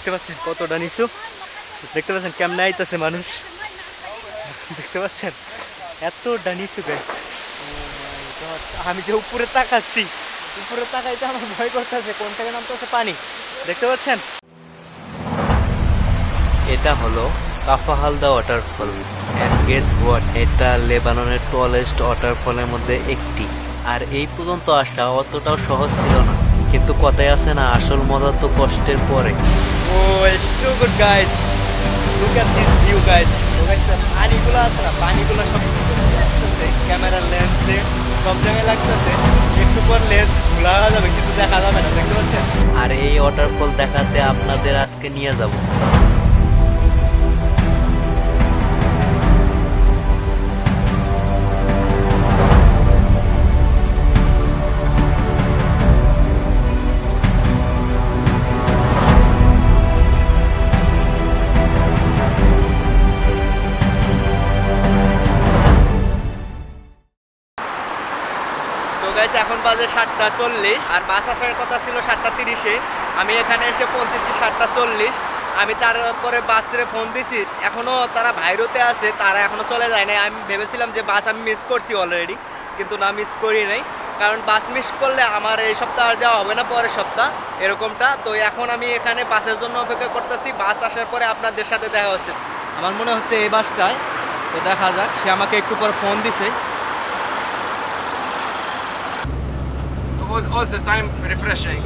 দেখতে পাচ্ছেন কতটা নিচু? দেখতে পাচ্ছেন কেমনে আইতেছে মানুষ? দেখতে পাচ্ছেন? এতটা নিচু গাইস আমি যে উপরে তাকাচ্ছি, উপরে তাকাইতে আমার ভয় করতেছে কোন থেকে নামতেছে পানি। দেখতে পাচ্ছেন? এটা হলো Kfarhelda waterfall and guess what এটা লেবাননের টলেস্ট ওয়াটারফলের মধ্যে একটি। আর এই পর্যন্ত আসা অতটাও সহজ ছিল না। কিন্তু কথায় আছে না, আসল মজা তো কষ্টের পরে। ও it's too good guys look at this view guys, আছে না? পানিগুলো সব ক্যামেরার লেন্সে সব জায়গায় লাগতেছে। একটু পর লেন্স খোলা যাবে কিছু দেখা যাবে না দেখতে পাচ্ছেন? আর এই ওয়াটারফল দেখাতে আপনাদের আজকে নিয়ে যাব। সাতটা চল্লিশ, আর বাস আসার কথা ছিল সাতটা তিরিশে। আমি এখানে এসে পৌঁছেছি সাতটা চল্লিশ। আমি তারপরে বাসে ফোন দিছি। এখনও তারা ভাইরোতে আছে, তারা এখনও চলে যায় নাই। আমি ভেবেছিলাম যে বাস আমি মিস করছি অলরেডি কিন্তু না মিস করি নাই। কারণ বাস মিস করলে আমার এই সপ্তাহ আর যাওয়া হবে না পরের সপ্তাহ, এরকমটা। তো এখন আমি এখানে বাসের জন্য অপেক্ষা করতেছি। বাস আসার পরে আপনাদের সাথে দেখা হচ্ছে। আমার মনে হচ্ছে এই বাসটায়, তো দেখা যাক, সে আমাকে একটু পর ফোন দিছে। All, all the time refreshing.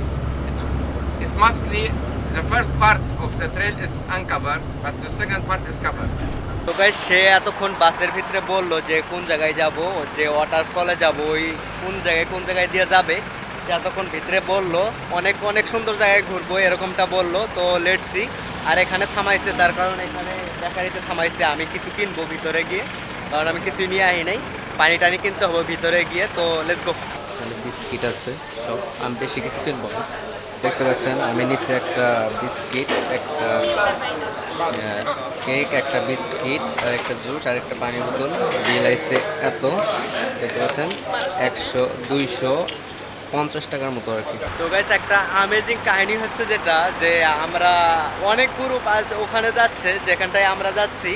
It's, it's mostly the first part of the trail is uncovered, but the second part is covered. তো গাইস সে এতক্ষণ বাসের ভিতরে বলল যে কোন জায়গায় যাব যে ওয়াটারফলে যাব ওই কোন জায়গায় কোন জায়গায় দিয়ে যাবে। সে এতক্ষণ ভিতরে বলল অনেক অনেক সুন্দর জায়গায় ঘুরবো এরকমটা বলল। তো লেটসি আর এখানে থামাইছে তার কারণ এখানে দেখারিতে থামাইছে আমি কিছু কিনবো ভিতরে গিয়ে। কারণ আমি কিছু নিয়ে আহি নাই পানি টানি কিনতে হবে ভিতরে গিয়ে তো লেটস গো এখানে বিস্কিট আছে, সব। আমি বেশি কিছু কিনবো দেখতে পাচ্ছেন, আমি নিচে একটা বিস্কিট, একটা কেক, একটা বিস্কিট, আর একটা জুস, আর একটা পানি বোতল। বিল এত, দেখতে পাচ্ছেন, একশো, দুইশো পঞ্চাশ টাকার মতো আর কি। তো গাইস একটা আমেজিং কাহিনী হচ্ছে যেটা, যে আমরা অনেক গ্রুপ আজ ওখানে যাচ্ছে, যেখানটায় আমরা যাচ্ছি,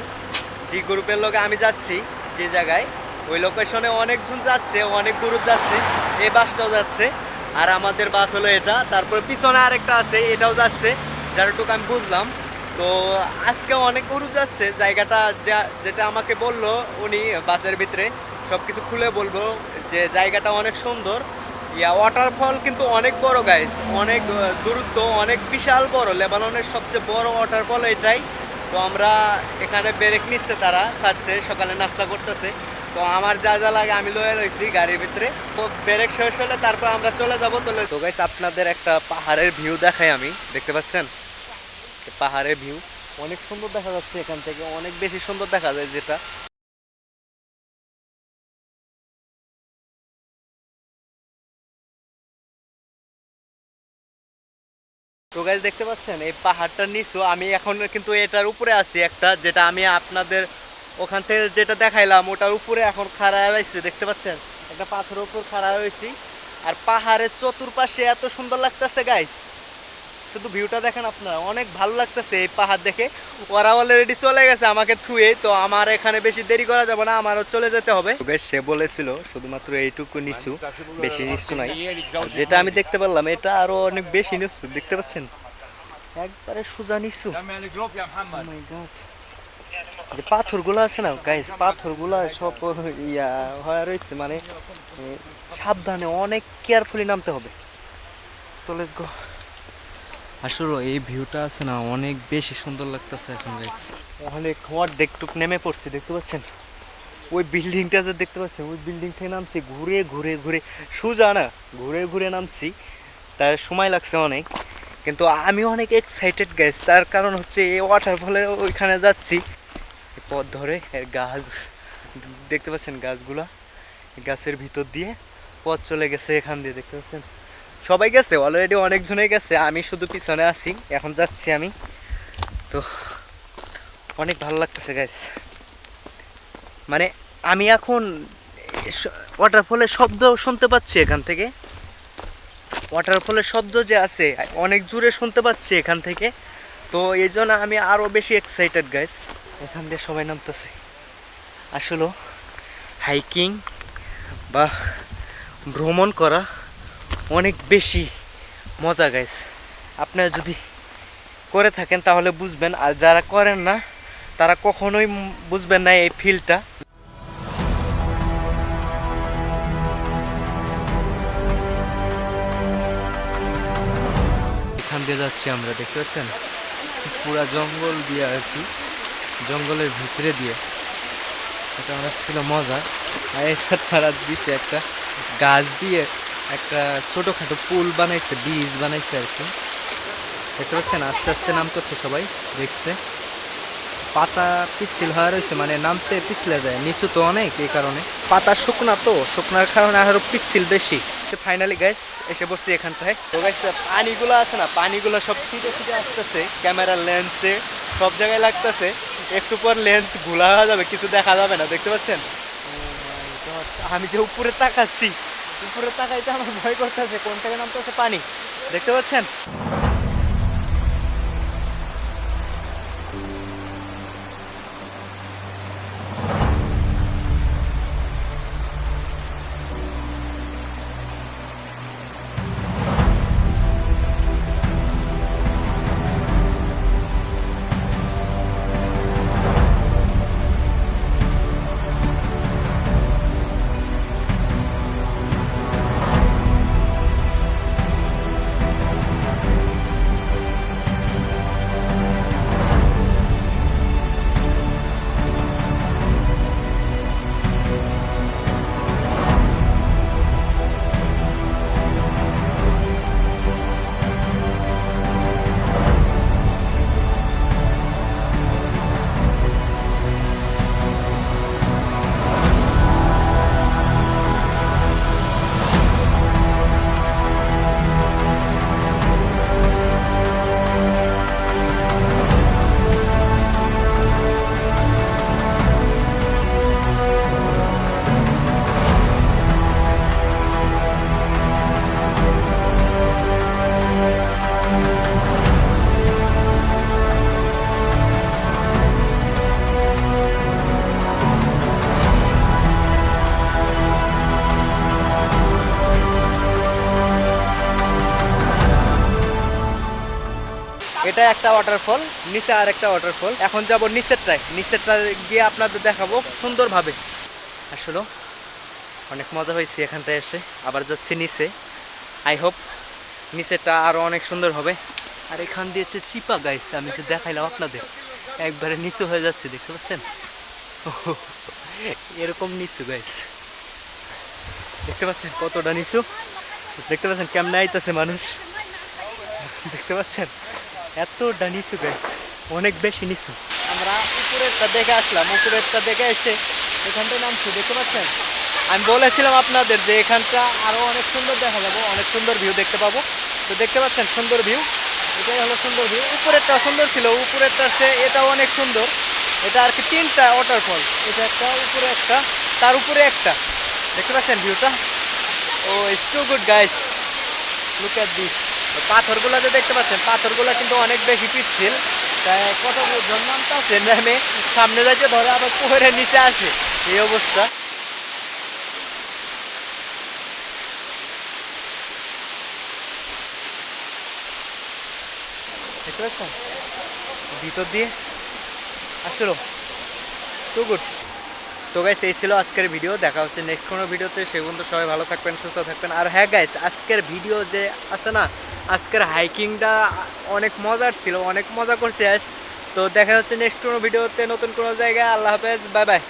যে গ্রুপের লোকে আমি যাচ্ছি, যে জায়গায় ওই লোকেশনে অনেকজন যাচ্ছে, অনেক গ্রুপ যাচ্ছে এই বাসটাও যাচ্ছে। আর আমাদের বাস হলো এটা। তারপরে পিছনে আরেকটা আছে, এটাও যাচ্ছে। যারটুকু আমি বুঝলাম। তো আজকে অনেক গ্রুপ যাচ্ছে। জায়গাটা যা- যেটা আমাকে বলল উনি বাসের ভিতরে সব কিছু খুলে বলব যে জায়গাটা অনেক সুন্দর। ইয়া ওয়াটারফল কিন্তু অনেক বড় গাইস অনেক দূরত্ব, অনেক বিশাল বড়। লেবাননের সবচেয়ে বড় ওয়াটারফল এটাই। তো আমরা এখানে ব্রেক নিচ্ছে তারা, খাচ্ছে, সকালে নাস্তা করতেছে। তো আমার যা যা লাগে আমি লয়ে লইছি গাড়ির ভিতরে। তো ব্রেক শেষ হলে তারপর আমরা চলে যাব তোলে তো গাইস আপনাদের একটা পাহাড়ের ভিউ দেখাই আমি, দেখতে পাচ্ছেন? পাহাড়ের ভিউ অনেক সুন্দর দেখা যাচ্ছে এখান থেকে, অনেক বেশি সুন্দর দেখা যায় যেটা। তো গাইজ দেখতে পাচ্ছেন? এই পাহাড়টার নিচু আমি এখন কিন্তু এটার উপরে আছি একটা, যেটা আমি আপনাদের ওখান থেকে যেটা দেখাইলাম ওটার উপরে এখন খাড়া রয়েছে দেখতে পাচ্ছেন? একটা পাথরের উপর খাড়া রয়েছি। আর পাহাড়ের চতুর্পাশে এত সুন্দর লাগতেছে গাইস শুধু ভিউটা দেখেন আপনারা অনেক ভালো লাগতেছে এই পাহাড় দেখে। ওরা অলরেডি চলে গেছে আমাকে থুয়ে তো আমার এখানে বেশি দেরি করা যাবে না আমারও চলে যেতে হবে। বেশ সে বলেছিল শুধুমাত্র এইটুকু নিচু বেশি নিচু নাই। যেটা আমি দেখতে পারলাম এটা আরও অনেক বেশি নিচু দেখতে পাচ্ছেন? একবারে সোজা নিচু. যে পাথরগুলো আছে না গাইস পাথরগুলো সব ইয়া হয়ে রয়েছে মানে সাবধানে অনেক কেয়ারফুলি নামতে হবে। তো লেটস গো আসলে এই ভিউটা আছে না অনেক বেশি সুন্দর লাগতেছে এখন গাইস অনেক অর্ধেক টুক নেমে পড়ছি দেখতে পাচ্ছেন? ওই বিল্ডিংটা যে দেখতে পাচ্ছেন ওই বিল্ডিং থেকে নামছি ঘুরে ঘুরে ঘুরে সোজা না ঘুরে ঘুরে নামছি। তার সময় লাগছে অনেক কিন্তু আমি অনেক এক্সাইটেড গাইস তার কারণ হচ্ছে এই ওয়াটারফলের ওইখানে যাচ্ছি। পথ ধরে এর গাছ, দেখতে পাচ্ছেন গাছগুলা? গাছের ভিতর দিয়ে পথ চলে গেছে এখান দিয়ে, দেখতে পাচ্ছেন? সবাই গেছে অলরেডি অনেকজনে গেছে, আমি শুধু পিছনে আছি, এখন যাচ্ছি আমি। তো, অনেক ভালো লাগতেছে গাইস মানে আমি এখন ওয়াটারফলের শব্দ শুনতে পাচ্ছি এখান থেকে। ওয়াটারফলের শব্দ যে আছে, অনেক জোরে শুনতে পাচ্ছি এখান থেকে। তো, এই জন্য আমি আরও বেশি এক্সাইটেড গাইস এখান দিয়ে সবাই নামতেছে। আসলে হাইকিং বা ভ্রমণ করা অনেক বেশি মজা গাইস আপনারা যদি করে থাকেন তাহলে বুঝবেন, আর যারা করেন না, তারা কখনোই বুঝবেন না এই ফিলটা। এখান দিয়ে যাচ্ছি আমরা, দেখতে পাচ্ছেন? পুরা জঙ্গল দিয়ে আর কি। জঙ্গলের ভিতরে দিয়ে। এটা অনেক ছিল মজা। আর এটা তারা দিছে একটা গাছ দিয়ে একটা ছোটোখাটো পুল বানাইছে বীজ বানাইছে আর কি। দেখতে পাচ্ছেন, আস্তে আস্তে নামতেছে সবাই, দেখছে। পাতা পিচ্ছিল হওয়া রয়েছে মানে নামতে পিছলে যায়। নিচু তো অনেক এই কারণে। পাতা শুকনা তো, শুকনার কারণে আরও পিচ্ছিল বেশি। ফাইনালি গাইস এসে বসছি এখানটায় তো গাইস পানিগুলো আছে না? পানিগুলো সব ফিটে ফিটে আসতেছে। ক্যামেরার লেন্সে সব জায়গায় লাগতেছে। একটু পর লেন্স ঘোলা হয়ে যাবে, কিছু দেখা যাবে না, দেখতে পাচ্ছেন? Oh আমি যে উপরে তাকাচ্ছি, উপরে তাকাইতে আমার ভয় করতেছে কোন থেকে নামতেছে পানি, দেখতে পাচ্ছেন? এটা একটা ওয়াটারফল নিচে আর একটা ওয়াটারফল এখন যাব নিচেরটায় নিচেরটা গিয়ে আপনাদের দেখাবো সুন্দরভাবে। আসলে অনেক মজা হয়েছে এখানটায় এসে। আবার যাচ্ছি নিচে। আই হোপ নিচেরটা আরও অনেক সুন্দর হবে। আর এখান দিয়েছে চিপা গাইস আমি তো দেখাইলাম আপনাদের। একবারে নিচু হয়ে যাচ্ছে, দেখতে পাচ্ছেন? এরকম নিচু গাইস দেখতে পাচ্ছেন কতটা নিচু? দেখতে পাচ্ছেন কেমনে আইতেছে মানুষ? দেখতে পাচ্ছেন? এতটা নিচু গাইস অনেক বেশি নিচু আমরা উপরেরটা দেখে আসলাম, উপরেরটা দেখে এসে এখানটায় নামছি দেখতে পাচ্ছেন? আমি বলেছিলাম আপনাদের যে এখানটা আরও অনেক সুন্দর দেখা যাব, অনেক সুন্দর ভিউ দেখতে পাবো। তো দেখতে পাচ্ছেন সুন্দর ভিউ এটাই হলো সুন্দর ভিউ উপরেরটা সুন্দর ছিল, উপরেরটা সে এটাও অনেক সুন্দর। এটা আর কি তিনটা ওয়াটারফল এটা একটা, উপরে একটা, তার উপরে একটা। দেখতে পাচ্ছেন ভিউটা ও it's too good guys look at this পাথরগুলো যে দেখতে পাচ্ছেন, পাথরগুলো কিন্তু অনেক বেশি পিচ্ছিল। তাই কত নেমে সামনে যাইতে ধরে, আবার পুকুরের নিচে আসে। এই অবস্থা। ভিতর দিয়ে। আসলো। Two good. তো গাইস এই ছিল আজকের ভিডিও দেখা হচ্ছে নেক্সট কোনো ভিডিওতে সে পর্যন্ত সবাই ভালো থাকবেন, সুস্থ থাকবেন। আর হ্যাঁ গাইস আজকের ভিডিও যে আছে না, আজকের হাইকিংটা অনেক মজার ছিল, অনেক মজা করছে আজ তো দেখা যাচ্ছে নেক্সট কোনো ভিডিওতে নতুন কোনো জায়গায়। আল্লাহ হাফেজ বাই বাই